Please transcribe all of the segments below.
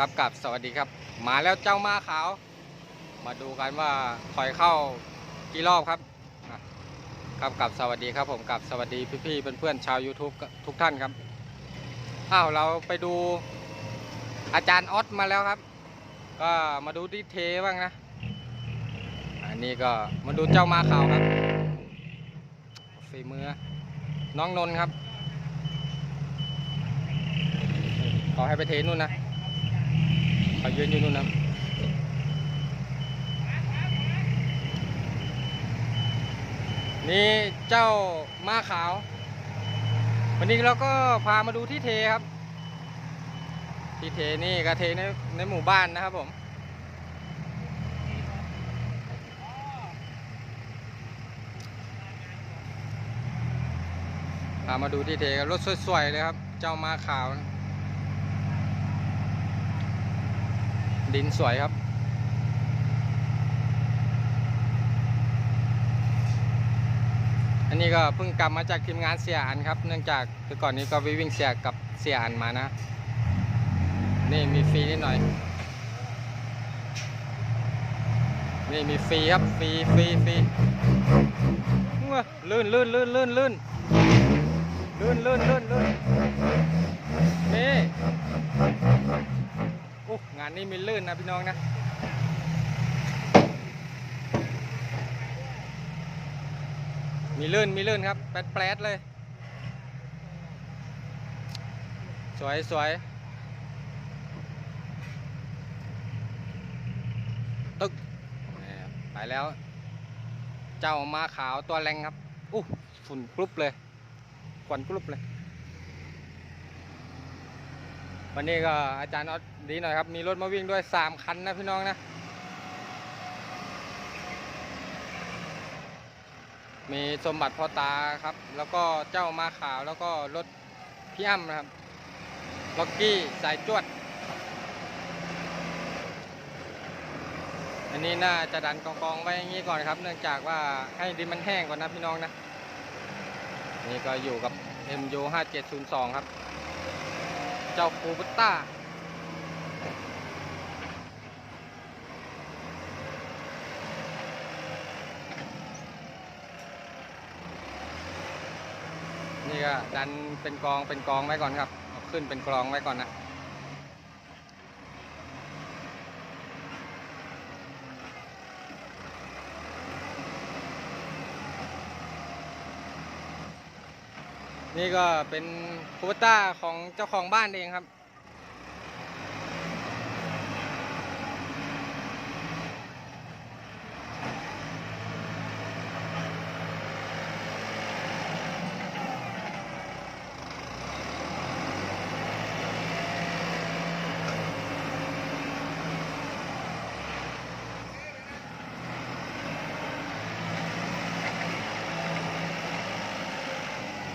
ครับกับสวัสดีครับ มาแล้วเจ้ามาขาว มาดูกันว่าถอยเข้ากี่รอบครับครับกับสวัสดีครับผมกับสวัสดีพี่ๆเพื่อนๆชาว YouTube ทุกท่านครับอ้าวเราไปดูอาจารย์ออสมาแล้วครับ ก็มาดูที่เทบ้างนะ อันนี้ก็มาดูเจ้ามาขาวครับฝีมือน้องนนท์ครับขอให้ไปเทนู่นนะ เขายืนอยู่นู่นนะนี่เจ้ามาขาว วันนี้เราก็พามาดูที่เทครับ ที่เทนี่ก็เทในในหมู่บ้านนะครับผมพามาดูที่เทครับรถสวยๆเลยครับ เจ้ามาขาว ดินสวยครับ อันนี้ก็เพิ่งกลับมาจากทีมงานเสียอันครับ เนื่องจากคือก่อนนี้ก็ไปวิ่งเสียกับเสียอันมานะ นี่มีฟรีนิดหน่อย นี่มีฟรีครับฟรีฟรีฟรีว้าลื่นลื่นลื่นลื่นลื่นลื่นลื่นลื่นลื่นนี่านนี้มีลื่นนะพี่น้องนะมีลื่นมีลื่นครับแป๊ดแป๊ดเลย สวยสวยตึกไปแล้ว เจ้ามาขาวตัวแรงครับอู้ฝุ่นกรุบเลยควันกรุบเลย วันนี้ก็อาจารย์ออส ดีหน่อยครับมีรถมาวิ่งด้วย3คันนะพี่น้องนะ มีสมบัติพ่อตาครับ แล้วก็เจ้ามาขาวแล้วก็รถพี่อ้ำนะครับล็อกกี้สายจวด อันนี้น่าจะดันกองๆไว้อย่างนี้ก่อนครับ เนื่องจากว่าให้ดินมันแห้งก่อนนะพี่น้องนะ นี่ก็อยู่กับ MU 5702 ครับ เจ้าคูบุตต้า นี่ก็ดันเป็นกองเป็นกองไว้ก่อนครับเอาขึ้นเป็นกรองไว้ก่อนนะนี่ก็เป็นคูเปต้าของเจ้าของบ้านเองครับ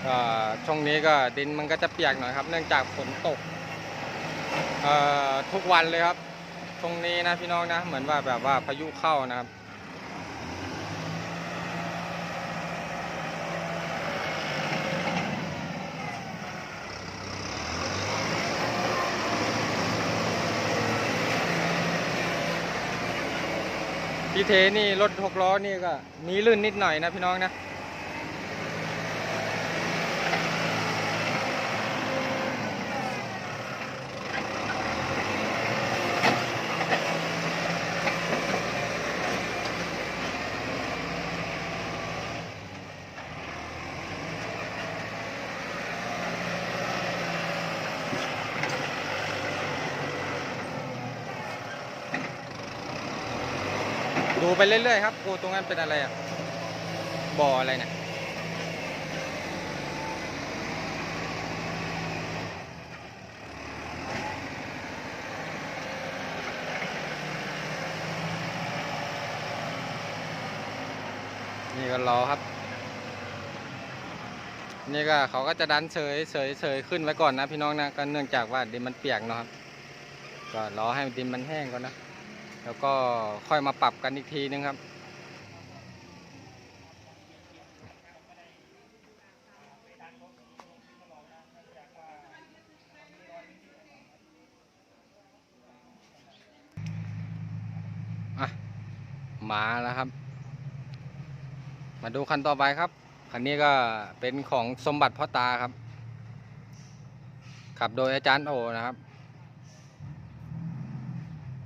ก็ช่วงนี้ก็ดินมันก็จะเปียกหน่อยครับ เนื่องจากฝนตกทุกวันเลยครับช่วงนี้นะพี่น้องนะ เหมือนว่าแบบว่าพายุเข้านะครับพี่เทนี่รถหกล้อนี่ก็มีลื่นนิดหน่อยนะพี่น้องนะ ดูไปเรื่อยๆครับโอ้ตรงนั้นเป็นอะไรอะบ่ออะไรเนี่ยนี่ก็รอครับ นี่ก็เขาก็จะดันเฉยเฉยเฉยขึ้นไว้ก่อนนะพี่น้องนะก็เนื่องจากว่าดินมันเปียกเนาะครับ ก็รอให้ดินมันแห้งก่อนนะ แล้วก็ค่อยมาปรับกันอีกทีนึงครับ อะ มาแล้วครับ มาดูคันต่อไปครับ คันนี้ก็เป็นของสมบัติพ่อตาครับ ขับโดยอาจารย์โอนะครับ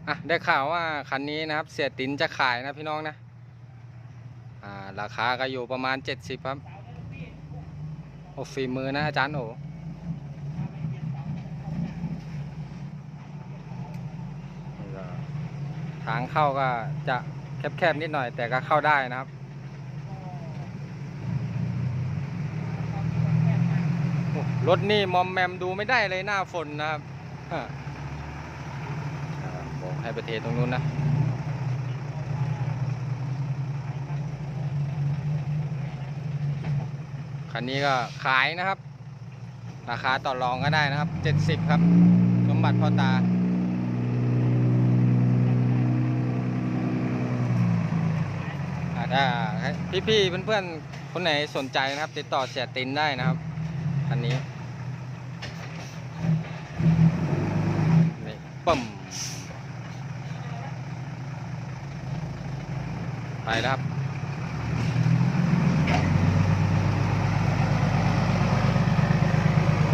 อะได้ข่าวว่าคันนี้นะครับ เสียตินจะขายนะพี่น้องนะอ่าราคาก็อยู่ประมาณ 70 ครับโอ้ฝีมือนะอาจารย์โอนี่ก็ทางเข้าก็จะแคบๆนิดหน่อยแต่ก็เข้าได้นะครับรถนี่มอมแมมดูไม่ได้เลยหน้าฝนนะครับ ฮะอ่าบอกให้ไปเทตรงนู้นนะคันนี้ก็ขายนะครับ ราคาต่อรองก็ได้นะครับ 70 ครับ สมบัติพ่อตาถ้าพี่ๆเพื่อนๆคนไหนสนใจนะครับ ติดต่อเสียตินได้นะครับคันนี้ปุ่ม ไปแล้วครับ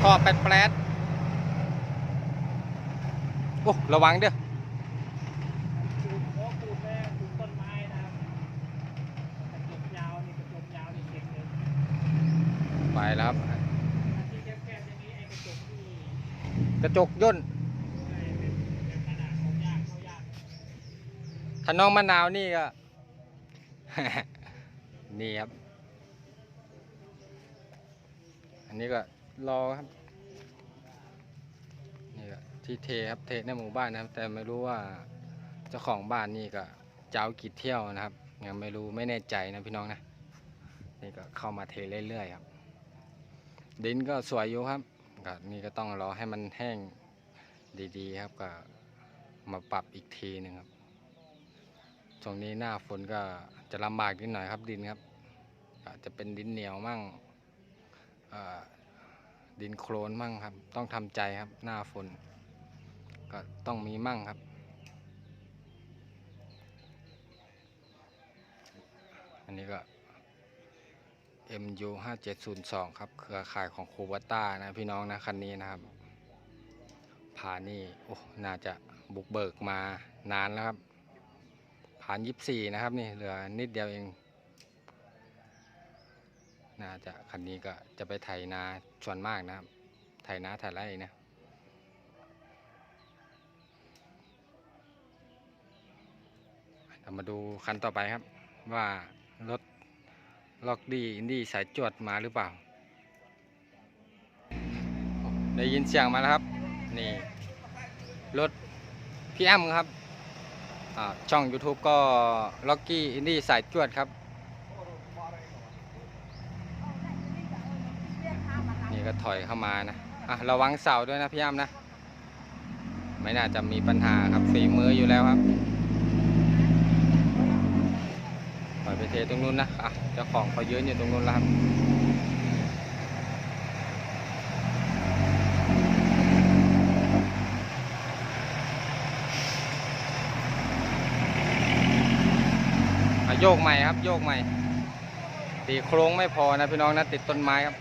ท่อแปดแปดโอ้ระวังเด้อปลูกโอ้ปลูกแม่ปลูกต้นไม้นะครับ กระจกยาวนี่กระจกยาวนี่เก่งเลยไปแล้วครับอันที่แคบๆอย่างนี้ไอ้กระจกที่กระจกย่นไอ้เป็นเป็นขนาดเขายากเขายากถ้าน้องมะนาวนี่ก็ นี่ครับ อันนี้ก็รอครับ นี่ก็ที่เทครับเทในหมู่บ้านนะครับ แต่ไม่รู้ว่าเจ้าของบ้านนี่ก็จะเอากี่เที่ยวนะครับ ยังไม่รู้ไม่แน่ใจนะพี่น้องนะ นี่ก็เข้ามาเทเรื่อยๆครับ ดินก็สวยอยู่ครับก็นี่ก็ต้องรอให้มันแห้งดีๆ ครับก็มาปรับอีกทีหนึ่งครับช่วงนี้หน้าฝนก็ จะลำบากนิดหน่อยครับดินครับอาจจะเป็นดินเหนียวมั่งดินโคลนมั่งครับ ต้องทำใจครับหน้าฝนก็ต้องมีมั่งครับ อันนี้ก็ MU 5702 ครับ เครือข่ายของโควต้านะพี่น้องนะ คันนี้นะครับพานี่โอ้ น่าจะบุกเบิกมานานแล้วครับานยี่สี่นะครับนี่เหลือนิดเดียวเอง น่าจะคันนี้ก็จะไปไถนาส่วนมากนะครับ ไถนาไถไร่นะเรามาดูคันต่อไปครับ ว่ารถล็อกดีอินดี้สายจวดมาหรือเปล่า ได้ยินเสียงมาแล้วครับ นี่ รถพี่แอมครับ ช่อง YouTube ก็ล็อกกี้อินดี้สายจวดครับ นี่ก็ถอยเข้ามานะอะระวังเสาด้วยนะพี่อ้ำนะ ไม่น่าจะมีปัญหาครับฝีมืออยู่แล้วครับปล่อยไปเทตรงนู้นนะอะเจ้าของเขายืนอยู่ตรงนู้นแล้วครับ โยกใหม่ครับ โยกใหม่ตีโครงไม่พอนะพี่น้องนะติดต้นไม้ครับ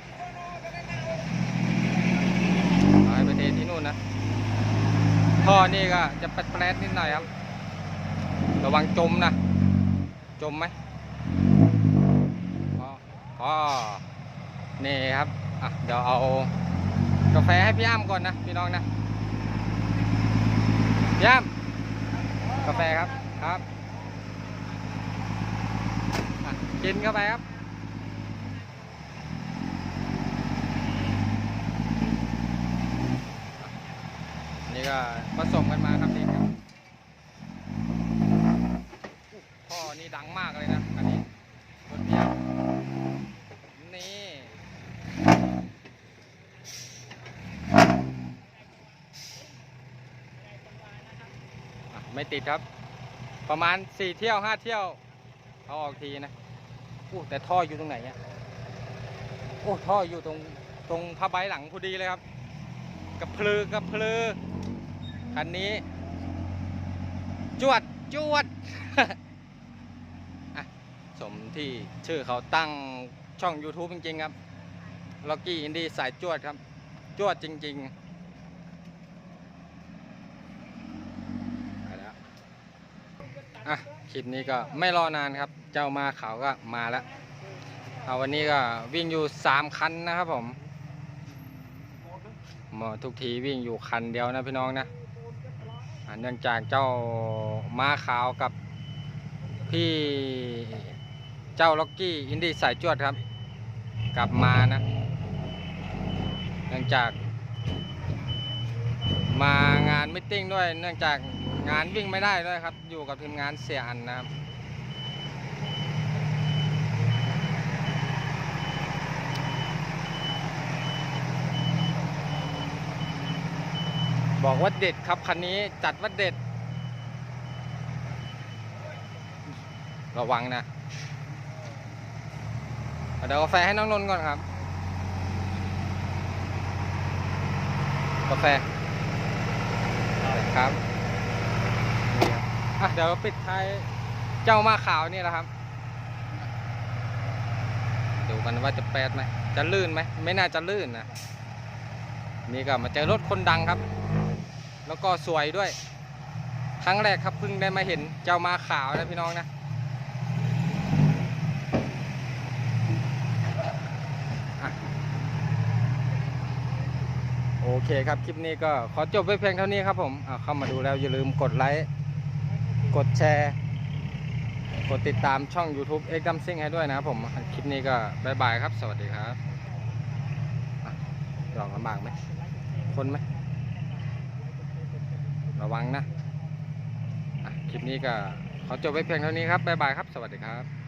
ไปเทที่นู่นนะท่อนี่ก็จะแปลดๆนิดหน่อยครับ ระวังจมนะ จมไหมพอพอนี่ครับอะเดี๋ยวเอากาแฟให้พี่อ้ำก่อนนะพี่น้องนะพี่อ้ำกาแฟครับครับ อะ กินเข้าไปครับนี่ก็ผสมกันมาครับนี่ครับท่อนี่ดังมากเลยนะอันนี้รถเบียร์นี่ไม่ติดครับ ประมาณสี่เที่ยวห้าเที่ยว เอาออกทีนะ โอ้แต่ท่ออยู่ตรงไหนเนี่ยโอ้ท่ออยู่ตรงตรงผ้าใบหลังพอดีเลยครับกระเพลือกระเพลือคันนี้ จวดจวดสมที่ชื่อเขาตั้งช่อง YouTube จริง ๆ ครับล็อกกี้อินดี้สายจวดครับ จวดจริง ๆไปแล้ว อะคลิปนี้ก็ไม่รอนานครับ เจ้ามาเขาก็มาแล้วเอาวันนี้ก็วิ่งอยู่3คันนะครับผมหมอทุกทีวิ่งอยู่คันเดียวนะพี่น้องนะเนื่องจากเจ้ามาขาวกับพี่เจ้าล็อกกี้อินดี้สายจวดครับ กลับมานะ เนื่องจากมางานมิทติ้งด้วยเนื่องจาก งานวิ่งไม่ได้ด้วยครับ อยู่กับทีมงานเสียอันนะครับบอกว่าเด็ดครับคันนี้จัดว่าเด็ด ระวังนะ เดี๋ยวกาแฟให้น้องนนท์ก่อนครับ กาแฟครับ อะเดี๋ยวปิดท้ายเจ้ามาขาวนี่แหละครับ ดูกันว่าจะแปดไหม จะลื่นไหม ไม่น่าจะลื่นนะ นี่ก็มาเจอรถคนดังครับ แล้วก็สวยด้วย ครั้งแรกครับเพิ่งได้มาเห็นเจ้ามาขาวนะพี่น้องนะโอเคครับ คลิปนี้ก็ขอจบไว้เพียงเท่านี้ครับผมเข้ามาดูแล้วอย่าลืมกดไลค์ กดแชร์ กดติดตามช่อง YouTube X d u m Sing ให้ด้วยนะครับผม คลิปนี้ก็บายบายครับ สวัสดีครับหลองลำบากไหม คนไหม ระวังนะะคลิปนี้ก็ขอจบไว้เพียงเท่านี้ครับบายบายครับ สวัสดีครับ